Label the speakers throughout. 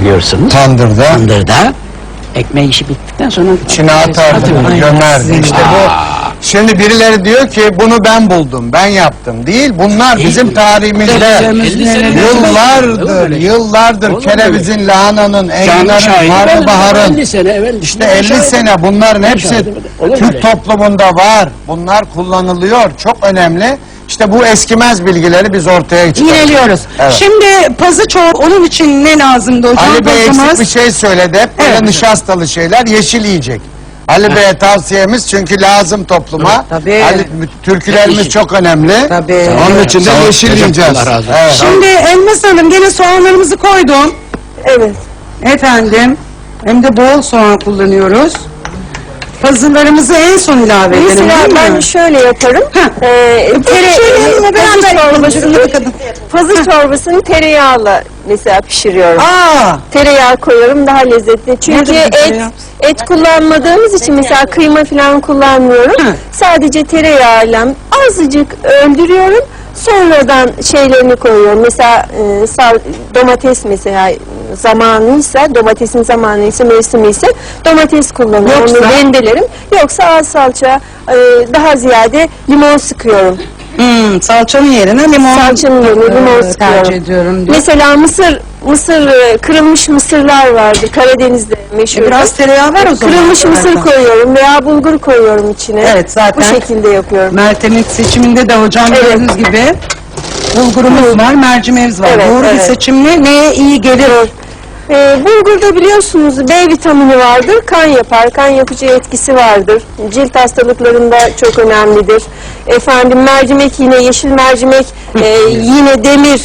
Speaker 1: biliyorsunuz.
Speaker 2: Tandırda.
Speaker 1: Tandırda. Ekmeği işi bittikten sonra
Speaker 2: İçine atardı
Speaker 1: Atıyor.
Speaker 2: bunu, gömerdi. İşte bu. Şimdi birileri diyor ki bunu ben buldum, ben yaptım. Değil, bunlar
Speaker 1: Değil.
Speaker 2: bizim tarihimizde.
Speaker 1: Elli sene-
Speaker 2: Yıllardır, yıllardır kerevizin, lahananın, enginarın,
Speaker 1: şahidi.
Speaker 2: karnabaharın.
Speaker 1: 50 sene evvel.
Speaker 2: İşte 50 sene bunların hepsi Türk toplumunda var. Bunlar kullanılıyor. Çok önemli. İşte bu eskimez bilgileri biz ortaya çıkarıyoruz.
Speaker 3: Yineliyoruz.
Speaker 2: Evet.
Speaker 3: Şimdi pazı çoğu onun için ne lazımdı hocam?
Speaker 2: Ali Bey eksik bir şey söyledi. Hep böyle
Speaker 3: Evet.
Speaker 2: nişastalı şeyler yeşil yiyecek. Ali Bey'e tavsiyemiz çünkü lazım topluma.
Speaker 3: Tabii.
Speaker 2: Ali, türkülerimiz çok önemli.
Speaker 3: Tabii.
Speaker 2: Onun için de
Speaker 1: Sağ ol,
Speaker 2: yeşil yiyeceğiz.
Speaker 1: Allah razı olsun.
Speaker 2: Evet.
Speaker 3: Şimdi Elmas Hanım gene soğanlarımızı koydum.
Speaker 4: Evet.
Speaker 3: Efendim. Hem de bol soğan kullanıyoruz. Pazılarımızı en son ilave edelim
Speaker 4: Mesela
Speaker 3: değil
Speaker 4: ben
Speaker 3: mi?
Speaker 4: şöyle yaparım.
Speaker 3: Heh.
Speaker 4: Ee, tere,
Speaker 3: şöyle yanına
Speaker 4: pazı
Speaker 3: beraber yapalım,
Speaker 4: çorbasını,
Speaker 3: bir kadın.
Speaker 4: pazı çorbasını tereyağla mesela pişiriyorum.
Speaker 3: Aa,
Speaker 4: Tereyağı koyuyorum daha lezzetli. Çünkü
Speaker 3: Nerede
Speaker 4: et
Speaker 3: tereyağı?
Speaker 4: et kullanmadığımız için mesela kıyma falan kullanmıyorum.
Speaker 3: Hı.
Speaker 4: Sadece tereyağıyla azıcık öldürüyorum. Sonradan şeylerini koyuyorum. Mesela e, sal- domates mesela zamanıysa, domatesin zamanıysa, mevsimi ise domates kullanıyorum.
Speaker 3: Yoksa?
Speaker 4: Onu rendelerim. Yoksa az salça, e, daha ziyade limon sıkıyorum.
Speaker 3: Hmm, salçanın yerine limon
Speaker 4: Salçanın yerine limon
Speaker 3: e,
Speaker 4: sıkıyorum.
Speaker 3: tercih ediyorum diyor.
Speaker 4: Mesela mısır, mısır e, kırılmış mısırlar vardır. Karadeniz'de meşhur.
Speaker 3: E, biraz tereyağı ver o zaman.
Speaker 4: Kırılmış mısır koyuyorum veya bulgur koyuyorum içine.
Speaker 3: Evet, zaten-
Speaker 4: Bu şekilde yapıyorum.
Speaker 3: Meltem'in seçiminde de hocam
Speaker 4: Evet.
Speaker 3: gördüğünüz gibi bulgurumuz var, mercimeğimiz var.
Speaker 4: Evet,
Speaker 3: Doğru bir
Speaker 4: evet.
Speaker 3: seçimle neye iyi gelir?
Speaker 4: Ee, bulgurda biliyorsunuz B vitamini vardır, kan yapar, kan yapıcı etkisi vardır. Cilt hastalıklarında çok önemlidir. Efendim mercimek yine yeşil mercimek, e, yine demir,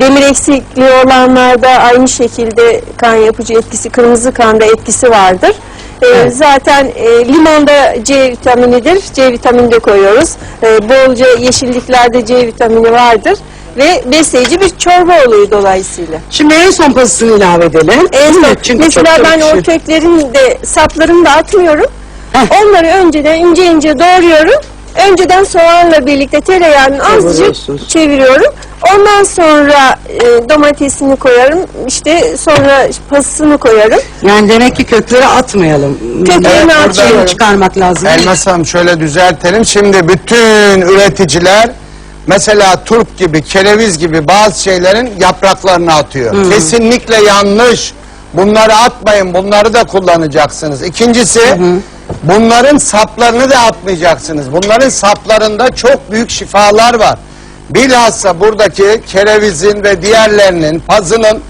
Speaker 4: demir eksikliği olanlarda aynı şekilde kan yapıcı etkisi, kırmızı kanda etkisi vardır. Ee, Zaten e, limonda C vitaminidir, C vitamini de koyuyoruz. Ee, bolca yeşilliklerde C vitamini vardır ve besleyici bir çorba oluyor dolayısıyla.
Speaker 3: Şimdi en son pazısını ilave edelim.
Speaker 4: En son,
Speaker 3: Çünkü
Speaker 4: mesela
Speaker 3: çok
Speaker 4: ben o köklerin de saplarını da atmıyorum.
Speaker 3: Heh.
Speaker 4: Onları önceden ince ince doğruyorum. Önceden soğanla birlikte tereyağını azıcık çeviriyorum. Ondan sonra e, domatesini koyarım. İşte sonra pasını koyarım.
Speaker 3: Yani demek ki kökleri atmayalım.
Speaker 4: Köklerini
Speaker 3: Evet,
Speaker 4: atıyorum.
Speaker 3: çıkarmak lazım.
Speaker 2: Elmas Hanım şöyle düzeltelim. Şimdi bütün üreticiler mesela turp gibi, kereviz gibi bazı şeylerin yapraklarını atıyor. Kesinlikle yanlış. Bunları atmayın. Bunları da kullanacaksınız. İkincisi bunların saplarını da atmayacaksınız. Bunların saplarında çok büyük şifalar var. Bilhassa buradaki kerevizin ve diğerlerinin, pazının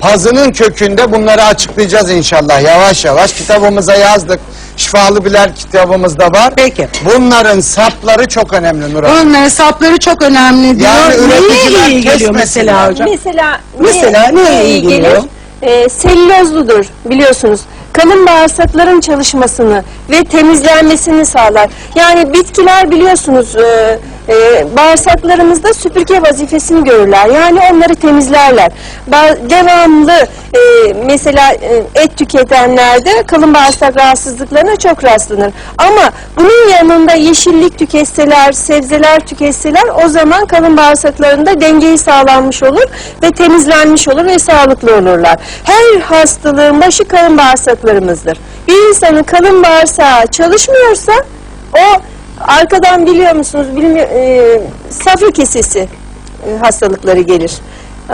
Speaker 2: Pazının kökünde bunları açıklayacağız inşallah yavaş yavaş. Kitabımıza yazdık. Şifalı Biler kitabımızda var.
Speaker 3: Peki.
Speaker 2: Bunların sapları çok önemli Nuray.
Speaker 3: Bunun hesapları çok önemli diyor.
Speaker 2: Yani üreticiler
Speaker 3: Neye iyi geliyor mesela hocam?
Speaker 4: Mesela,
Speaker 3: Mesela neye iyi geliyor?
Speaker 4: Ee, selülozludur biliyorsunuz. Kalın bağırsakların çalışmasını ve temizlenmesini sağlar. Yani bitkiler biliyorsunuz e, e, bağırsaklarımızda süpürge vazifesini görürler. Yani onları temizlerler. Ba- devamlı e, mesela e, et tüketenlerde kalın bağırsak rahatsızlıklarına çok rastlanır. Ama bunun yanında yeşillik tüketseler, sebzeler tüketseler o zaman kalın bağırsaklarında dengeyi sağlanmış olur ve temizlenmiş olur ve sağlıklı olurlar. Her hastalığın başı kalın bağırsaklarımızdır. Bir insanın kalın bağırsağı çalışmıyorsa o arkadan biliyor musunuz bilmi e, safra kesesi e, hastalıkları gelir.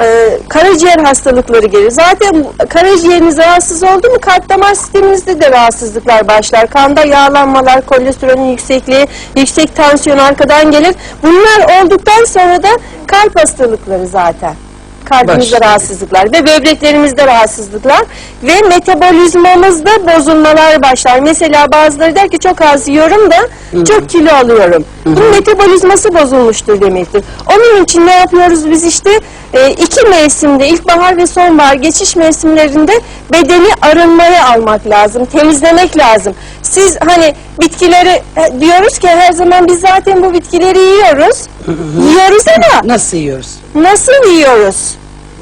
Speaker 4: E, karaciğer hastalıkları gelir. Zaten karaciğeriniz rahatsız oldu mu kalp damar sisteminizde de rahatsızlıklar başlar. Kanda yağlanmalar, kolesterolün yüksekliği, yüksek tansiyon arkadan gelir. Bunlar olduktan sonra da kalp hastalıkları zaten. Kalbimizde rahatsızlıklar ve böbreklerimizde rahatsızlıklar ve metabolizmamızda bozulmalar başlar. Mesela bazıları der ki çok az yiyorum da çok kilo alıyorum. Bunun metabolizması bozulmuştur demektir. Onun için ne yapıyoruz biz işte e, iki mevsimde ilkbahar ve sonbahar geçiş mevsimlerinde bedeni arınmaya almak lazım, temizlemek lazım. Siz hani bitkileri e, diyoruz ki her zaman biz zaten bu bitkileri yiyoruz. Yiyoruz ama
Speaker 3: Nasıl yiyoruz?
Speaker 4: Nasıl yiyoruz?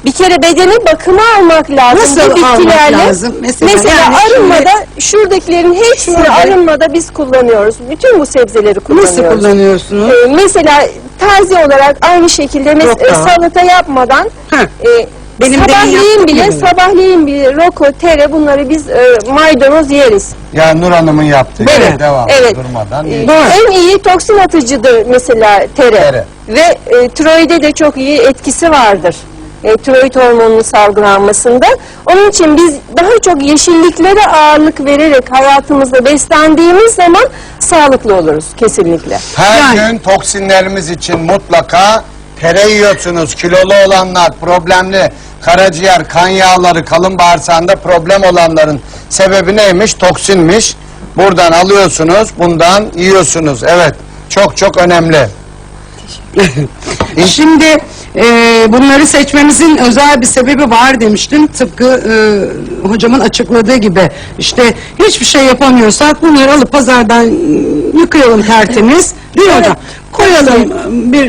Speaker 4: Bir kere bedeni bakıma almak lazım.
Speaker 3: Nasıl
Speaker 4: Bu
Speaker 3: almak
Speaker 4: bitkilerle.
Speaker 3: lazım? Mesela
Speaker 4: Mesela,
Speaker 3: yani
Speaker 4: arınmada şuradakilerin hepsini
Speaker 3: Şurada-
Speaker 4: arınmada biz kullanıyoruz. Bütün bu sebzeleri kullanıyoruz.
Speaker 3: Nasıl kullanıyorsunuz?
Speaker 4: Ee, mesela taze olarak aynı şekilde mes- e,
Speaker 3: daha.
Speaker 4: salata yapmadan
Speaker 3: Heh.
Speaker 4: e,
Speaker 3: Benim demin
Speaker 4: sabahleyin
Speaker 3: yaptığım
Speaker 4: bile,
Speaker 3: gibi.
Speaker 4: sabahleyin bile roko, tere bunları biz e, maydanoz yeriz.
Speaker 2: Ya Nur Hanım'ın yaptığı
Speaker 3: Evet,
Speaker 2: şey devam
Speaker 4: evet.
Speaker 2: durmadan.
Speaker 4: Ee.
Speaker 3: Doğru.
Speaker 4: En iyi toksin atıcıdır mesela tere.
Speaker 2: Tere.
Speaker 4: Ve e, tiroide de çok iyi etkisi vardır. E, tiroid hormonunun salgılanmasında. Onun için biz daha çok yeşilliklere ağırlık vererek hayatımızda beslendiğimiz zaman sağlıklı oluruz kesinlikle.
Speaker 2: Her
Speaker 3: Yani-
Speaker 2: gün toksinlerimiz için mutlaka tere yiyorsunuz. Kilolu olanlar, problemli karaciğer, kan yağları, kalın bağırsağında problem olanların sebebi neymiş? Toksinmiş. Buradan alıyorsunuz, bundan yiyorsunuz. Evet, çok çok önemli.
Speaker 3: Şimdi e, bunları seçmemizin özel bir sebebi var demiştim. Tıpkı e, hocamın açıkladığı gibi. İşte hiçbir şey yapamıyorsak bunları alıp pazardan e, yıkayalım tertemiz. Değil mi
Speaker 4: Evet.
Speaker 3: hocam? Koyalım bir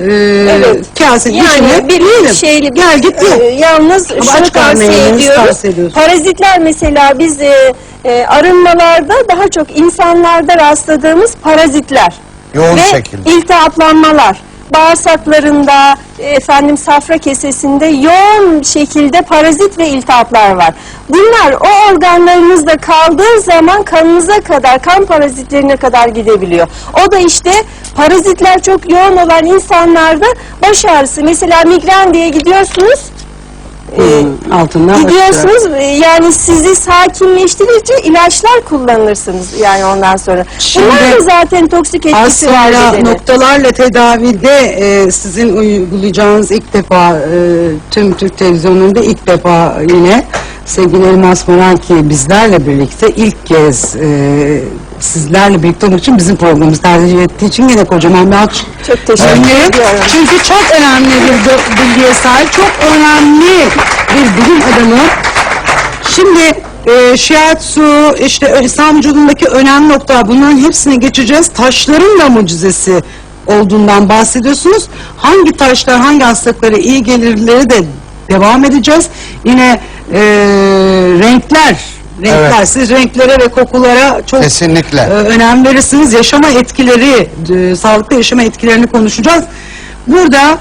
Speaker 3: e,
Speaker 4: Evet.
Speaker 3: kasenin
Speaker 4: Yani
Speaker 3: içine
Speaker 4: bir
Speaker 3: yiyelim.
Speaker 4: şeyli
Speaker 3: Gel git
Speaker 4: e, yalnız
Speaker 3: Ama
Speaker 4: şunu tavsiye ediyoruz. Parazitler mesela biz e, e, arınmalarda daha çok insanlarda rastladığımız parazitler.
Speaker 2: Yoğun
Speaker 4: ve
Speaker 2: şekilde.
Speaker 4: iltihaplanmalar. Bağırsaklarında, efendim safra kesesinde yoğun şekilde parazit ve iltihaplar var. Bunlar o organlarınızda kaldığı zaman kanınıza kadar, kan parazitlerine kadar gidebiliyor. O da işte parazitler çok yoğun olan insanlarda baş ağrısı. Mesela migren diye gidiyorsunuz.
Speaker 3: Hmm, altından
Speaker 4: Gidiyorsunuz e, yani sizi sakinleştirici ilaçlar kullanırsınız yani ondan sonra.
Speaker 3: Şimdi
Speaker 4: Bunlar da zaten toksik etkisi bedene.
Speaker 3: noktalarla tedavide e, sizin uygulayacağınız ilk defa e, tüm Türk televizyonlarında ilk defa yine sevgili Elmas Moranki bizlerle birlikte ilk kez e, sizlerle birlikte olmak için bizim programımız tercih ettiği için yine kocaman bir alkış
Speaker 4: Çok teşekkür ediyorum.
Speaker 3: Çünkü çok önemli bir bilgiye sahip, çok önemli bir bilim adamı. Şimdi e, shiatsu, işte ö- İslam vücudundaki önemli nokta bunların hepsine geçeceğiz. Taşların da mucizesi olduğundan bahsediyorsunuz. Hangi taşlar hangi hastalıklara iyi gelirleri de devam edeceğiz. Yine e, renkler, renkler.
Speaker 2: Evet.
Speaker 3: Siz renklere ve kokulara çok
Speaker 2: Kesinlikle.
Speaker 3: e, önem verirsiniz. Yaşama etkileri, e, sağlıklı yaşama etkilerini konuşacağız. Burada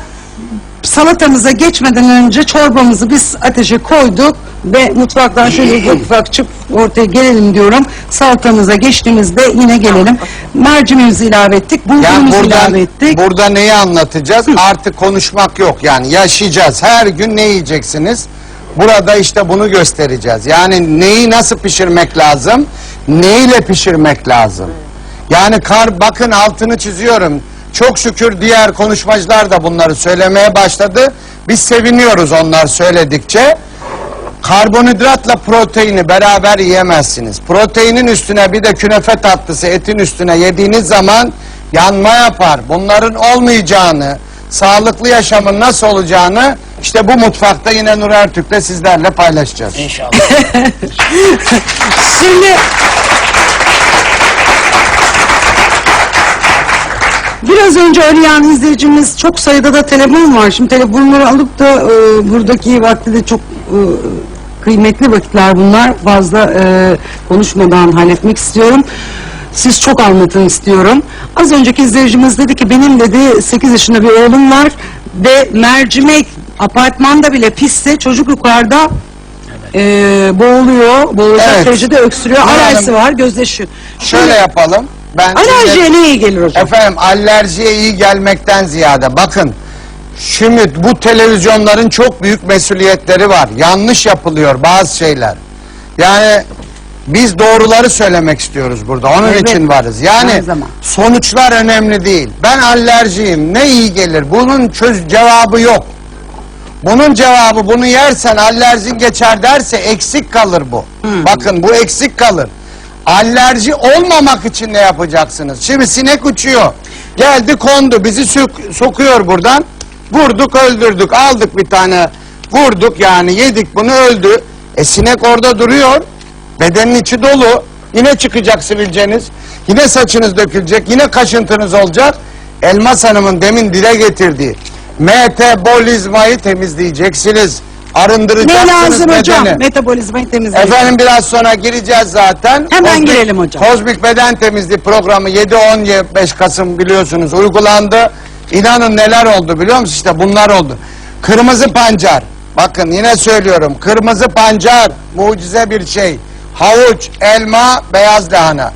Speaker 3: salatamıza geçmeden önce çorbamızı biz ateşe koyduk ve mutfaktan şöyle ufak ufak çık ortaya gelelim diyorum. Salatamıza geçtiğimizde yine gelelim. Mercimeğimizi ilave ettik,
Speaker 2: Yani
Speaker 3: bulgurumuzu
Speaker 2: burada,
Speaker 3: ilave ettik.
Speaker 2: burada neyi anlatacağız? Artık konuşmak yok yani yaşayacağız. Her gün ne yiyeceksiniz? Burada işte bunu göstereceğiz. Yani neyi nasıl pişirmek lazım? Neyle pişirmek lazım? Yani kar bakın altını çiziyorum. Çok şükür diğer konuşmacılar da bunları söylemeye başladı. Biz seviniyoruz onlar söyledikçe. Karbonhidratla proteini beraber yiyemezsiniz. Proteinin üstüne bir de künefe tatlısı etin üstüne yediğiniz zaman yanma yapar. Bunların olmayacağını, sağlıklı yaşamın nasıl olacağını işte bu mutfakta yine Nur Ertürk'le sizlerle paylaşacağız.
Speaker 1: İnşallah.
Speaker 3: Şimdi Biraz önce arayan izleyicimiz çok sayıda da telefon var. Şimdi telefonları alıp da e, buradaki vakti de çok e, kıymetli vakitler bunlar. Fazla e, konuşmadan halletmek istiyorum. Siz çok anlatın istiyorum. Az önceki izleyicimiz dedi ki benim dedi 8 yaşında bir oğlum var ve mercimek apartmanda bile pisse çocuk yukarıda e, boğuluyor. Boğulacak
Speaker 2: Evet.
Speaker 3: derecede öksürüyor.
Speaker 2: Hanım,
Speaker 3: Alerjisi var gözleşiyor.
Speaker 2: Şöyle yapalım. Ben
Speaker 3: Alerjiye ne iyi gelir hocam?
Speaker 2: Efendim alerjiye iyi gelmekten ziyade bakın şimdi bu televizyonların çok büyük mesuliyetleri var. Yanlış yapılıyor bazı şeyler. Yani biz doğruları söylemek istiyoruz burada. Onun
Speaker 3: Evet.
Speaker 2: için varız.
Speaker 3: Her
Speaker 2: Yani
Speaker 3: zaman.
Speaker 2: sonuçlar önemli değil. Ben alerjiyim. Ne iyi gelir? Bunun çöz cevabı yok. Bunun cevabı bunu yersen alerjin geçer derse eksik kalır bu. Bakın bu eksik kalır. Alerji olmamak için ne yapacaksınız? Şimdi sinek uçuyor. Geldi kondu bizi sök- sokuyor buradan. Vurduk öldürdük aldık bir tane vurduk yani yedik bunu öldü. E sinek orada duruyor. Bedenin içi dolu. Yine çıkacak sivilceniz. Yine saçınız dökülecek. Yine kaşıntınız olacak. Elmas Hanım'ın demin dile getirdiği metabolizmayı temizleyeceksiniz.
Speaker 3: Ne
Speaker 2: Arındıracaksınız
Speaker 3: lazım hocam?
Speaker 2: bedeni.
Speaker 3: Metabolizmayı temizleyelim.
Speaker 2: Efendim biraz sonra gireceğiz zaten.
Speaker 3: Hemen girelim hocam.
Speaker 2: Kozmik Beden Temizliği programı 7-10-5 Kasım biliyorsunuz uygulandı. İnanın neler oldu biliyor musunuz? İşte bunlar oldu. Kırmızı pancar, Bakın yine söylüyorum. Kırmızı pancar mucize bir şey. Havuç, elma, beyaz lahana.